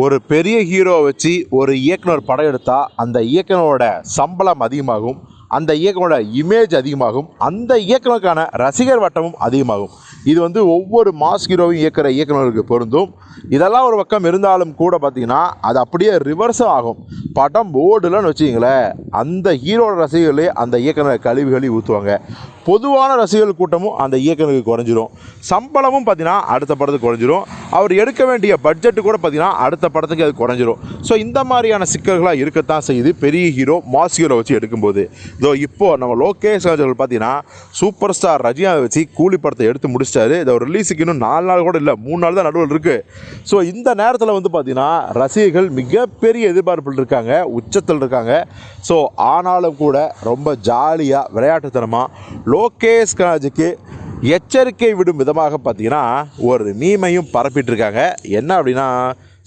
ஒரு பெரிய ஹீரோவை வச்சு ஒரு இயக்குனர் படம் எடுத்தால் அந்த இயக்குனரோட சம்பளம் அதிகமாகும் அந்த இயக்குனரோட இமேஜ் அதிகமாகும் அந்த இயக்குனருக்கான ரசிகர் வட்டமும் அதிகமாகும். இது வந்து ஒவ்வொரு மாஸ் ஹீரோவும் இயக்கிற இயக்குனருக்கு பொருந்தும். இதெல்லாம் ஒரு பக்கம் இருந்தாலும் கூட பார்த்திங்கன்னா அது அப்படியே ரிவர்ஸும் ஆகும். படம் ஓடலன்னு வச்சுக்கிங்களேன் அந்த ஹீரோட ரசிகர்களே அந்த இயக்குனர் கழிவுகளி ஊற்றுவாங்க பொதுவான ரசிகர்கள் கூட்டமும் அந்த இயக்குனருக்கு குறைஞ்சிரும். சம்பளமும் பார்த்தீங்கன்னா அடுத்த படத்துக்கு குறைஞ்சிரும். அவர் எடுக்க வேண்டிய பட்ஜெட்டு கூட பார்த்தீங்கன்னா அடுத்த படத்துக்கு அது குறைஞ்சிரும். ஸோ இந்த மாதிரியான சிக்கல்களாக இருக்கத்தான் செய்யுது பெரிய ஹீரோ மாஸ் ஹீரோ வச்சு எடுக்கும்போது. இதோ இப்போது நம்ம லோகேஷ் ராஜர்கள் பார்த்தீங்கன்னா சூப்பர் ஸ்டார் ரஜினியை வச்சு கூலி படத்தை எடுத்து முடிச்சிட்டாரு. இதை ரிலீஸுக்கு இன்னும் நாலு நாள் கூட இல்லை மூணு நாள் தான் நடுவில் இருக்குது ஸோ இந்த நேரத்தில் வந்து பார்த்தீங்கன்னா ரசிகர்கள் மிகப்பெரிய எதிர்பார்ப்பில் இருக்காங்க. உச்சத்தில் இருக்காங்க. ஸோ ஆனாலும் கூட ரொம்ப ஜாலியாக விளையாட்டுத்தனமாக லோகேஷ் கராஜுக்கு எச்சரிக்கை விடும் விதமாக பார்த்தீங்கன்னா ஒரு மீமையும் பரப்பிட்டுருக்காங்க. என்ன அப்படின்னா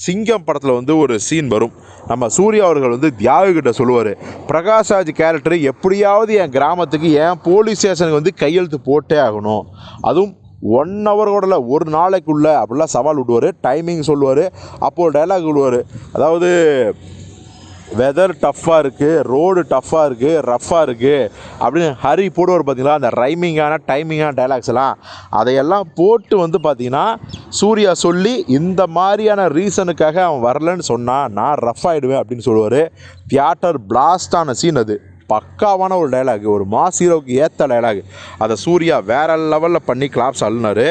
சிங்கம் படத்தில் வந்து ஒரு சீன் வரும். நம்ம சூர்யா அவர்கள் வந்து தியாகுகிட்ட சொல்லுவார் பிரகாஷ்ராஜ் கேரக்டர் எப்படியாவது என் கிராமத்துக்கு என் போலீஸ் ஸ்டேஷனுக்கு வந்து கையெழுத்து போட்டே ஆகணும். அதுவும் ஒன் ஹவர் கூடல ஒரு நாளைக்குள்ளே அப்படிலாம் சவால் விடுவார். டைமிங் சொல்லுவார் அப்போது டைலாக் விடுவார் அதாவது வெதர் டஃப்பாக இருக்குது ரோடு டஃப்பாக இருக்குது ரஃப்பாக இருக்குது அப்படின்னு ஹரி போடுவார் பார்த்தீங்களா அந்த ரைமிங்கான டைமிங்கான டைலாக்ஸ் எல்லாம். அதையெல்லாம் போட்டு வந்து பார்த்தீங்கன்னா சூர்யா சொல்லி இந்த மாதிரியான ரீசனுக்காக அவன் வரலன்னு சொன்னால் நான் ரஃப் ஆகிடுவேன் அப்படின்னு சொல்லுவார். தியேட்டர் பிளாஸ்டான சீன் அது. பக்காவான ஒரு டைலாக் ஒரு மாஸ் ஹீரோவுக்கு ஏற்ற டைலாக் அதை சூர்யா வேற லெவலில் பண்ணி கிளாப்ஸ் அழுனார்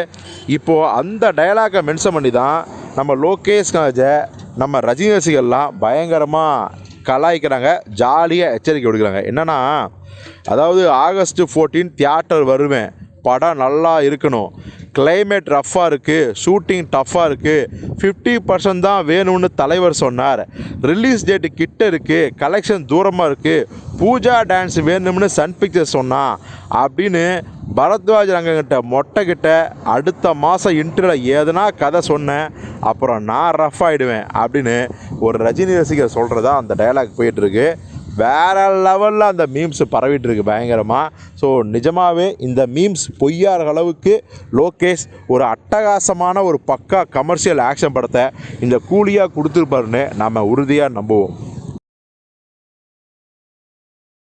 இப்போது அந்த டைலாக்கை மென்ஷன் பண்ணி தான் நம்ம லோகேஷ் காஜை நம்ம ரஜினி ரசிகர்லாம் பயங்கரமாக கலாய்க்கிறாங்க ஜாலியாக எச்சரிக்கை விடுக்கிறாங்க. என்னென்னா அதாவது ஆகஸ்ட் ஃபோர்டீன் தியேட்டர் வருவேன். படம் நல்லா இருக்கணும். கிளைமேட் ரஃப்பாக இருக்குது ஷூட்டிங் டஃப்பாக இருக்குது ஃபிஃப்டி பர்சன்ட் தான் வேணும்னு தலைவர் சொன்னார். ரிலீஸ் டேட்டு கிட்ட இருக்குது கலெக்ஷன் தூரமாக இருக்குது பூஜா டான்ஸ் வேணும்னு சன் பிக்சர்ஸ் சொன்னான். அப்படின்னு பரத்வாஜ் ரங்கங்கிட்ட மொட்டை கிட்ட அடுத்த மாதம் இன்டர்வியூவில் எதுனா கதை சொன்னேன் அப்புறம் நான் ரஃப் ஆகிடுவேன் அப்படின்னு ஒரு ரஜினி ரசிகர் சொல்கிறதா அந்த டைலாக் போயிட்டுருக்கு. வேற லெவலில் அந்த மீம்ஸ் பரவிட்டு இருக்கு பயங்கரமாக ஸோ நிஜமாகவே இந்த மீம்ஸ் பொய்யாத அளவுக்கு லோகேஷ் ஒரு அட்டகாசமான ஒரு பக்கா கமர்ஷியல் ஆக்ஷன் படத்தை இந்த கூலியாக கொடுத்துருப்பாருன்னு நம்ம உறுதியாக நம்புவோம்.